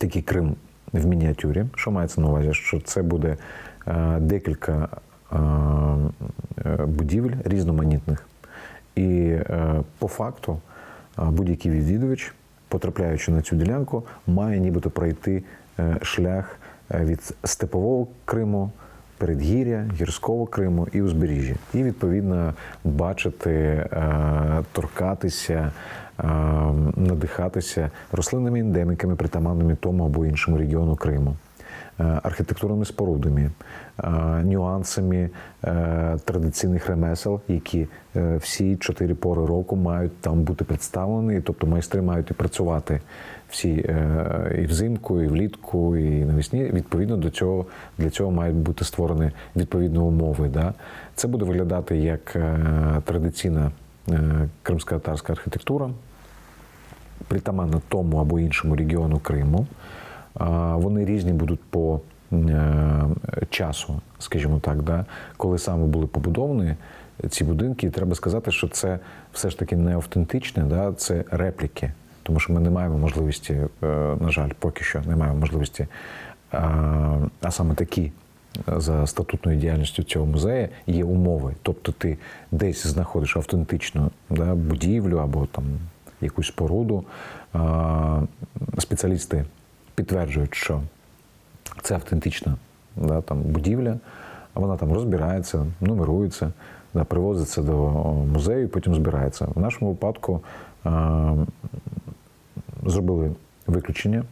такий Крим в мініатюрі. Що мається на увазі? Що це буде е, декілька е, е, будівель різноманітних. І по факту будь-який відвідувач, потрапляючи на цю ділянку, має нібито пройти шлях від степового Криму, передгір'я, гірського Криму і узбережжя. І відповідно бачити, е, торкатися, е, надихатися рослинними ендеміками, притаманними тому або іншому регіону Криму. Е, Архітектурними спорудами, е, нюансами е, традиційних ремесел, які всі чотири пори року мають там бути представлені, тобто майстри мають і працювати всі і взимку, і влітку, і навесні. Відповідно до цього для цього мають бути створені відповідні умови. Да? Це буде виглядати як традиційна е, кримсько-татарська архітектура, притаманна тому або іншому регіону Криму. Вони різні будуть по е, часу, скажімо так, да? коли саме були побудовані ці будинки. І треба сказати, що це все ж таки не автентичне, да? це репліки. Тому що ми не маємо можливості, е, на жаль, поки що не маємо можливості, а, саме такі за статутною діяльністю цього музею є умови. Тобто ти десь знаходиш автентичну да, будівлю або там якусь споруду. Спеціалісти підтверджують, що це автентична да, там, будівля, вона там розбирається, нумерується, да, привозиться до музею, і потім збирається. В нашому випадку е, зробили виключення